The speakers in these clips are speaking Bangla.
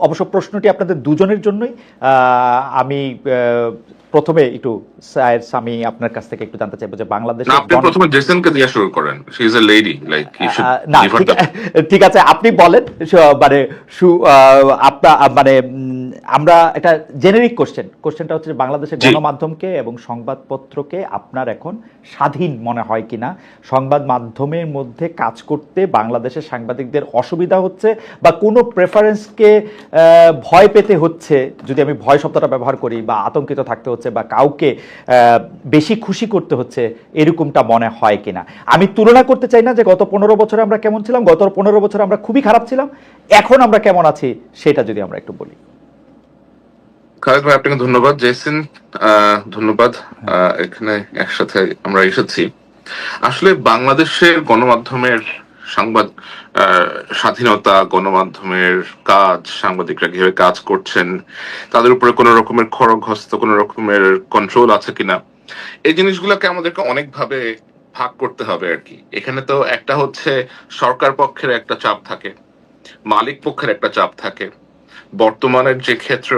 অবশ্য প্রশ্নটি আপনাদের দুজনের জন্যই। আহ, আমি প্রথমে একটু স্যার স্বামী আপনার কাছ থেকে একটু জানতে চাইব যে বাংলাদেশে আপনি প্রথমে জেসনকে দিয়ে শুরু করেন। She is a lady like না ঠিক আছে আপনি বলেন মানে সু- আহ, আপনা মানে আমরা এটা জেনেরিক কোশ্চেন কোশ্চেনটা হচ্ছে বাংলাদেশের গণমাধ্যমকে এবং সংবাদপত্রকে আপনার এখন স্বাধীন মনে হয় কিনা? সংবাদ মাধ্যমের মধ্যে কাজ করতে বাংলাদেশের সাংবাদিকদের অসুবিধা হচ্ছে বা কোনো প্রেফারেন্সকে ভয় পেতে হচ্ছে? যদি আমি ভয় শব্দটা ব্যবহার করি বা আতঙ্কিত থাকতে হচ্ছে বা কাউকে বেশি খুশি করতে হচ্ছে এরকমটা মনে হয় কিনা? আমি তুলনা করতে চাই না যে গত পনেরো বছরে আমরা কেমন ছিলাম গত পনেরো বছরে আমরা খুবই খারাপ ছিলাম। এখন আমরা কেমন আছি সেটা যদি আমরা একটু বলি। খালেদ ভাই, আপনাকে ধন্যবাদ। জেসিন ধন্যবাদ। এখানে একসাথে আমরা এসেছি। আসলে বাংলাদেশের গণমাধ্যমের সংবাদ স্বাধীনতা, গণমাধ্যমের কাজ, সাংবাদিকরা কীভাবে কাজ করছেন, তাদের উপরে কোনো রকমের খড়গহস্ত, কোনো রকমের কন্ট্রোল আছে কিনা, এই জিনিসগুলোকে আমাদেরকে অনেকভাবে ভাগ করতে হবে আর কি। এখানে তো একটা হচ্ছে সরকার পক্ষের একটা চাপ থাকে, মালিক পক্ষের একটা চাপ থাকে বর্তমানের যে ক্ষেত্র,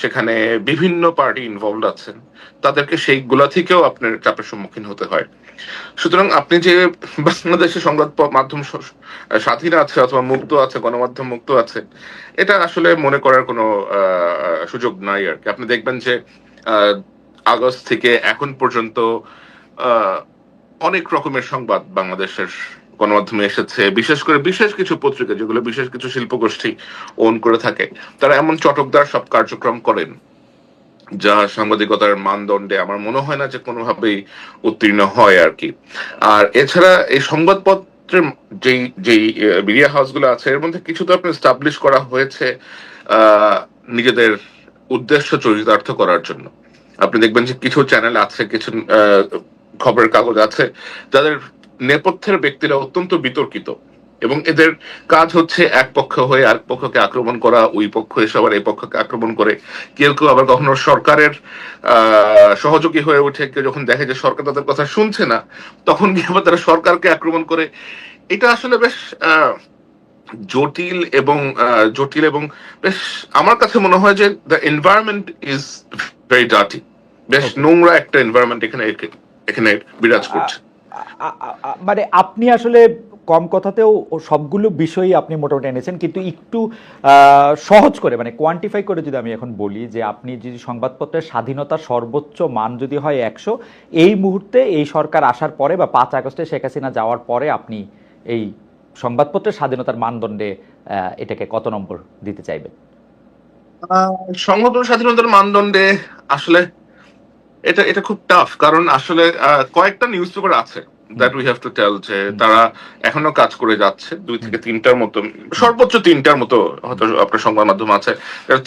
সেখানে বিভিন্ন পার্টি ইনভলভ আছেন, তাদেরকে সেইগুলা থেকেও আপনার চাপের সম্মুখীন হতে হয়। সুতরাং আপনি যে বাংলাদেশের সংবাদ মাধ্যম স্বাধীন আছে অথবা মুক্ত আছে, গণমাধ্যম মুক্ত আছে, এটা আসলে মনে করার কোনো সুযোগ নাই আর কি। আপনি দেখবেন যে আগস্ট থেকে এখন পর্যন্ত অনেক রকমের সংবাদ বাংলাদেশের গণমাধ্যমে এসেছে। বিশেষ করে বিশেষ কিছু পত্রিকা যেগুলো বিশেষ কিছু শিল্পগোষ্ঠী ওন করে থাকে, তারা এমন চটকদার সব কার্যক্রম করেন, যা সাংবাদিকতার মানদণ্ডে আমার মনে হয় না যে কোনোভাবেই উত্তীর্ণ হয় আর কি। আর এছাড়া এই সংবাদপত্রের যেই যেই মিডিয়া হাউসগুলো আছে, এর মধ্যে কিছু তো আপনার স্টাবলিশ করা হয়েছে নিজেদের উদ্দেশ্য চরিতার্থ করার জন্য। আপনি দেখবেন যে কিছু চ্যানেল আছে, কিছু খবরের কাগজ আছে, যাদের নেপথ্যের ব্যক্তিরা অত্যন্ত বিতর্কিত এবং এদের কাজ হচ্ছে এক পক্ষ হয়ে আরেক পক্ষকে আক্রমণ করা ওই পক্ষ এসে আবার এই পক্ষকে আক্রমণ করে। কেউ কেউ আবার কখনো সরকারের সহযোগী হয়ে ওঠে কেউ যখন দেখে যে সরকার তাদের কথা শুনছে না তখন গিয়ে আবার তারা সরকারকে আক্রমণ করে। এটা আসলে বেশ আহ, জটিল এবং জটিল এবং বেশ আমার কাছে মনে হয় যে the environment is very dirty বেশ নোংরা একটা এনভায়রনমেন্ট এখানে এখানে বিরাজ করছে। মানে আপনি আসলে কম কথাতেও সবগুলো বিষয়ই আপনি মোটামুটি এনেছেন, কিন্তু একটু সহজ করে মানে কোয়ান্টিফাই করে যদি আমি এখন বলি যে আপনি যদি সংবাদপত্রের স্বাধীনতার সর্বোচ্চ মান যদি হয় একশো, এই মুহূর্তে এই সরকার আসার পরে বা পাঁচ আগস্টে শেখ হাসিনা যাওয়ার পরে আপনি এই সংবাদপত্রের স্বাধীনতার মানদণ্ডে এটাকে কত নম্বর দিতে চাইবেন? সংগঠন স্বাধীনতার মানদণ্ডে আসলে এটা এটা খুব টাফ কারণ আসলে কয়েকটা নিউজ পেপার আছে that we have to tell যে তারা এখনও কাজ করে যাচ্ছে দুই থেকে তিনটার মতো সর্বোচ্চ তিনটার মতো হয়তো আপনার সংবাদ মাধ্যম আছে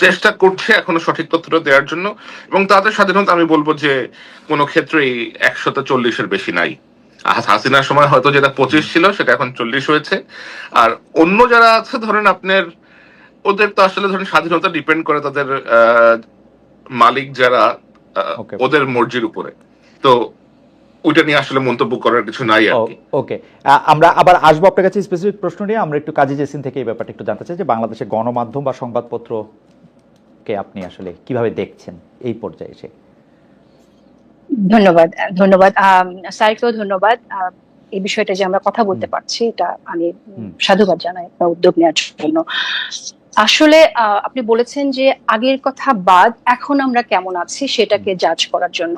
চেষ্টা করছে এখনও সঠিক তথ্যটা দেওয়ার জন্য এবং তাদের স্বাধীনতা আমি বলব যে কোনো ক্ষেত্রেই একশত চল্লিশের বেশি নাই। হাসিনার সময় হয়তো যেটা পঁচিশ ছিল সেটা এখন চল্লিশ হয়েছে। আর অন্য যারা আছে ধরেন আপনার ওদের তো আসলে ধরেন স্বাধীনতা ডিপেন্ড করে তাদের আহ, মালিক যারা. ওদের মর্জির উপরে। তো ওইটা নিয়ে আসলে মন্তব্য করার কিছু নাই আর কি। ওকে আমরা আবার আসব আপনার কাছে স্পেসিফিক প্রশ্ন নিয়ে। আমরা একটু কাজী জেসিন থেকে এই ব্যাপারটা একটু জানতে চাই যে বাংলাদেশের গণমাধ্যম বা সংবাদপত্রকে আপনি আসলে কীভাবে দেখছেন এই পর্যায়ে এসে? ধন্যবাদ ধন্যবাদ। আম, ধন্যবাদ। এই বিষয়টা যে আমরা কথা বলতে পারছি এটা আমি সাধুবাদ জানাই একটা উদ্যোগ নেওয়ার জন্য। আসলে আপনি বলেছেন যে আগের কথা বাদ এখন আমরা কেমন আছি সেটাকে জাজ করার জন্য।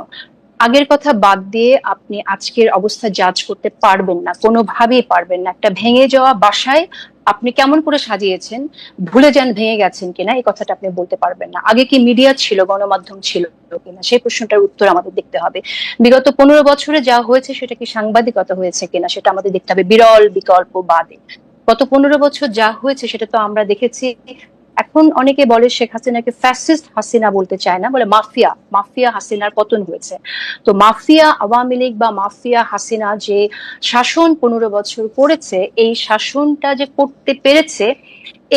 আগের কথা বাদ দিয়ে আপনি আজকের অবস্থা জাজ করতে পারবেন না, কোনোভাবেই পারবেন না। একটা ভেঙে যাওয়া বাসায় আপনি কেমন করে সাজিয়েছেন, ভুলে যান ভেঙে গেছেন কিনা, এই কথাটা আপনি বলতে পারবেন না। আগে কি মিডিয়া ছিল, গণমাধ্যম ছিল কিনা, সেই প্রশ্নটার উত্তর আমাদের দেখতে হবে। বিগত পনেরো বছরে যা হয়েছে সেটা কি সাংবাদিকতা হয়েছে কিনা, সেটা আমাদের দেখতে হবে। বিরল বিকল্প বাদে। গত পনেরো বছর যা হয়েছে সেটা তো আমরা দেখেছি। এখন অনেকে বলে শেখ হাসিনাকে ফ্যাসিস্ট হাসিনা বলতে চায় না, বলে মাফিয়া মাফিয়া হাসিনার পতন হয়েছে। তো মাফিয়া আওয়ামী লীগ বা মাফিয়া হাসিনা যে শাসন পনেরো বছর করেছে, এই শাসনটা যে করতে পেরেছে,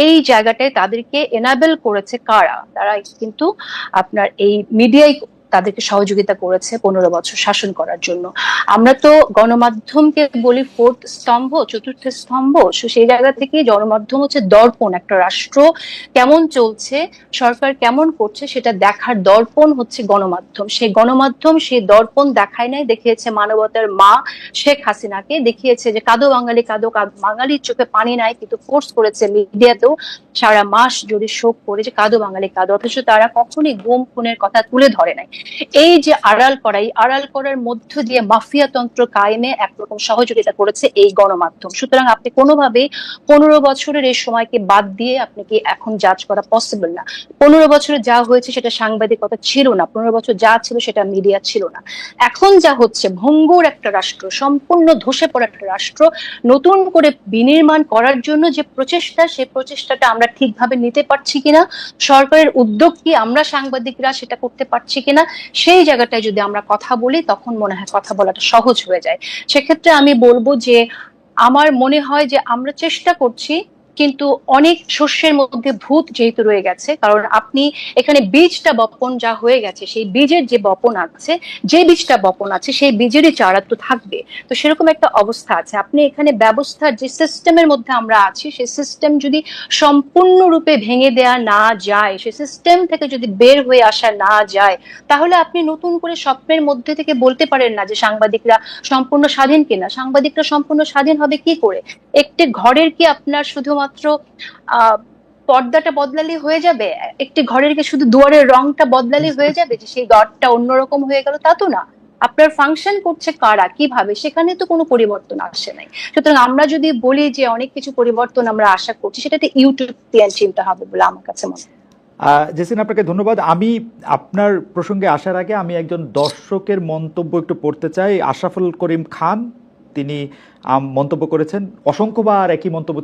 এই জায়গাটায় তাদেরকে এনাবেল করেছে কারা? তারা কিন্তু আপনার এই মিডিয়াই তাদেরকে সহযোগিতা করেছে পনেরো বছর শাসন করার জন্য। আমরা তো গণমাধ্যমকে বলি ফোর্থ স্তম্ভ, চতুর্থ স্তম্ভ। সেই জায়গা থেকে গণমাধ্যম হচ্ছে দর্পণ একটা রাষ্ট্র। কেমন চলছে, সরকার কেমন করছে সেটা দেখার দর্পণ হচ্ছে গণমাধ্যম। সেই গণমাধ্যম সেই দর্পণ দেখায় নাই, দেখিয়েছে মানবতার মা শেখ হাসিনাকে, দেখিয়েছে যে কাদো বাঙালি, কাদো বাঙালির চোখে পানি নাই, কিন্তু ফোর্স করেছে মিডিয়াতেও সারা মাস জুড়ে শোক করে যে কাদো বাঙালি, কাদো, অথচ তারা কখনই গুম খুনের কথা তুলে ধরে নাই। এই যে আড়াল করা এই আড়াল করার মধ্য দিয়ে মাফিয়া তন্ত্র কায়েমে একরকম সহযোগিতা করেছে এই গণমাধ্যম। সুতরাং আপনি কোনোভাবেই পনেরো বছরের এই সময়কে বাদ দিয়ে আপনি কি এখন জাজ করা পসিবল না? পনেরো বছরে যা হয়েছে সেটা সাংবাদিকতা ছিল না, পনেরো বছর যা ছিল সেটা মিডিয়া ছিল না। এখন যা হচ্ছে, ভঙ্গুর একটা রাষ্ট্র, সম্পূর্ণ ধসে পড়া একটা রাষ্ট্র, নতুন করে বিনির্মাণ করার জন্য যে প্রচেষ্টা সেই প্রচেষ্টাটা আমরা ঠিকভাবে নিতে পারছি কিনা, সরকারের উদ্যোগ কি আমরা সাংবাদিকরা সেটা করতে পারছি কিনা সেই জায়গাটায় যদি আমরা কথা বলি, তখন মনে হয় কথা বলাটা সহজ হয়ে যায়। সেক্ষেত্রে আমি বলব যে, আমার মনে হয় যে আমরা চেষ্টা করছি কিন্তু অনেক শস্যের মধ্যে ভূত যেহেতু রয়ে গেছে, কারণ আপনি এখানে বীজটা বপন যা হয়ে গেছে, সেই বীজের যে বপন আছে, যে বীজটা বপন আছে, সেই বীজেরই চারা তো থাকবে। তো সেরকম একটা অবস্থা আছে। আপনি এখানে ব্যবস্থার যে সিস্টেমের মধ্যে আমরা আছি, সেই সিস্টেম যদি সম্পূর্ণরূপে ভেঙে দেয়া না যায়, সেই সিস্টেম থেকে যদি বের হয়ে আসা না যায়, তাহলে আপনি নতুন করে স্বপ্নের মধ্যে থেকে বলতে পারেন না যে সাংবাদিকরা সম্পূর্ণ স্বাধীন কিনা। সাংবাদিকরা সম্পূর্ণ স্বাধীন হবে কি করে? একটি ঘরের কি আপনার শুধুমাত্র আহ, পর্দাটা বদলালে হয়ে যাবে? একটি ঘরের কি শুধু দুয়ারের রংটা বদলালে হয়ে যাবে যে সেই ঘরটা অন্যরকম হয়ে গেল? তা তো না। আপনার ফাংশন করছে কারা? কীভাবে? সেখানে তো কোনো পরিবর্তন আসে নাই। সুতরাং আমরা যদি বলি যে অনেক কিছু পরিবর্তন আমরা আশা করছি, সেটাতে ইউটিউবিয়ান চিন্তা হবে বলে আমার কাছে মনে হয়। জেসিন, আপনাকে ধন্যবাদ। আমি আপনার প্রসঙ্গে আসার আগে আমি একজন দর্শকের মন্তব্য একটু পড়তে চাই। আশরাফুল করিম খান, তিনি মন্তব্য করেছেন। অসংখ্যবার একই মন্তব্য